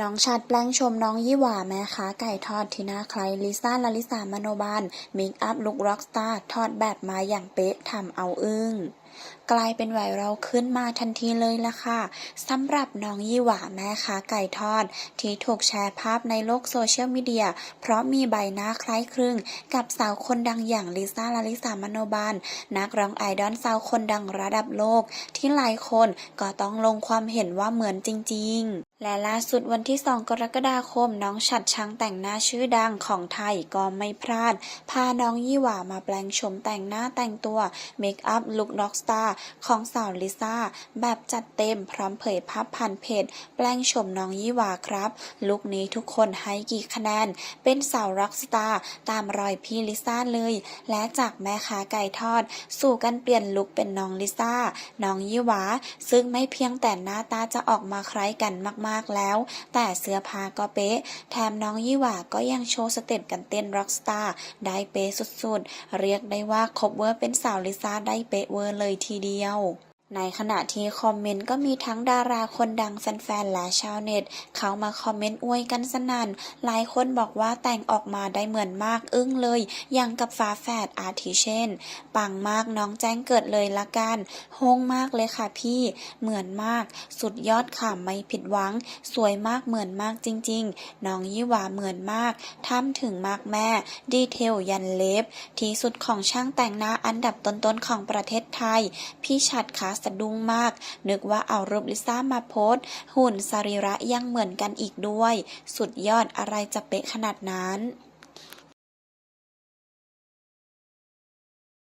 น้องชัดแปลงชมน้องยี่หว่าแม่ค้าไก่ทอดทีน่าใครลิซ่าลาลิสามโนบาลมิกอัพลุกร็อกสตาร์ทอดแบบมาอย่างเป๊ะทำเอาอึ้งกลายเป็นไวรัลขึ้นมาทันทีเลยล่ะค่ะสำหรับน้องยี่หว่าแม่ค้าไก่ทอด ที่ถูกแชร์ภาพในโลกโซเชียลมีเดีย เพราะมีใบหน้าคล้ายคลึง กับสาวคนดังอย่างลิซ่าลาลิสามโนบาล นักร้องไอดอลสาวคนดังระดับโลก ที่หลายคนก็ต้องลงความเห็นว่าเหมือนจริง ๆ และล่าสุดวันที่ 2 กรกฎาคมน้องฉัดช่างแต่งหน้าชื่อดังของไทยก็ไม่พลาด พาน้องยี่หว่ามาแปลงโฉมแต่งหน้าแต่งตัวเมคอัพลุคน็อกสตาร์ของสาวลิซ่า แบบจัดเต็มพร้อมเผยภาพผ่านเพจ แปลงโฉมน้องยี่หว่าครับ ลุคนี้ทุกคนให้กี่คะแนน เป็นสาวร็อกสตาร์ตามรอยพี่ลิซ่าเลย และจากแม่ค้าไก่ทอด สู่กันเปลี่ยนลุคเป็นน้องลิซ่าน้องยี่หว่าซึ่งไม่เพียงแต่หน้าตาจะออกมาคล้ายกันมากๆแล้ว แต่เสื้อผ้าก็เป๊ะ แถมน้องยี่หว่าก็ยังโชว์สเต็ปกันเต้นร็อกสตาร์ได้เป๊ะสุดๆ เรียกได้ว่าครบเวอร์เป็นสาวลิซ่าได้เป๊ะเวอร์เลยทีเดียว ในขณะที่คอมเมนต์ก็มีทั้งดาราคนดังแฟนๆและชาวเน็ต เข้ามาคอมเมนต์อวยกันสนั่น หลายคนบอกว่าแต่งออกมาได้เหมือนมากอึ้งเลย อย่างกับฝาแฝดอาทิเช่น ปังมากน้องแจ้งเกิดเลยละกันโฮงมากเลยค่ะพี่ เหมือนมาก สุดยอดค่ะไม่ผิดหวัง สวยมากเหมือนมากจริง ๆ น้องยี่หวาเหมือนมากทำถึงมากแม่ ดีเทลยันเล็บ ที่สุดของช่างแต่งหน้าอันดับต้นๆของประเทศไทย พี่ชัดขาสะดุ้งมาก นึกว่าเอารูปลิซ่ามาโพสหุ่นสรีระยังเหมือนกันอีกด้วย สุดยอดอะไรจะเป๊ะขนาดนั้น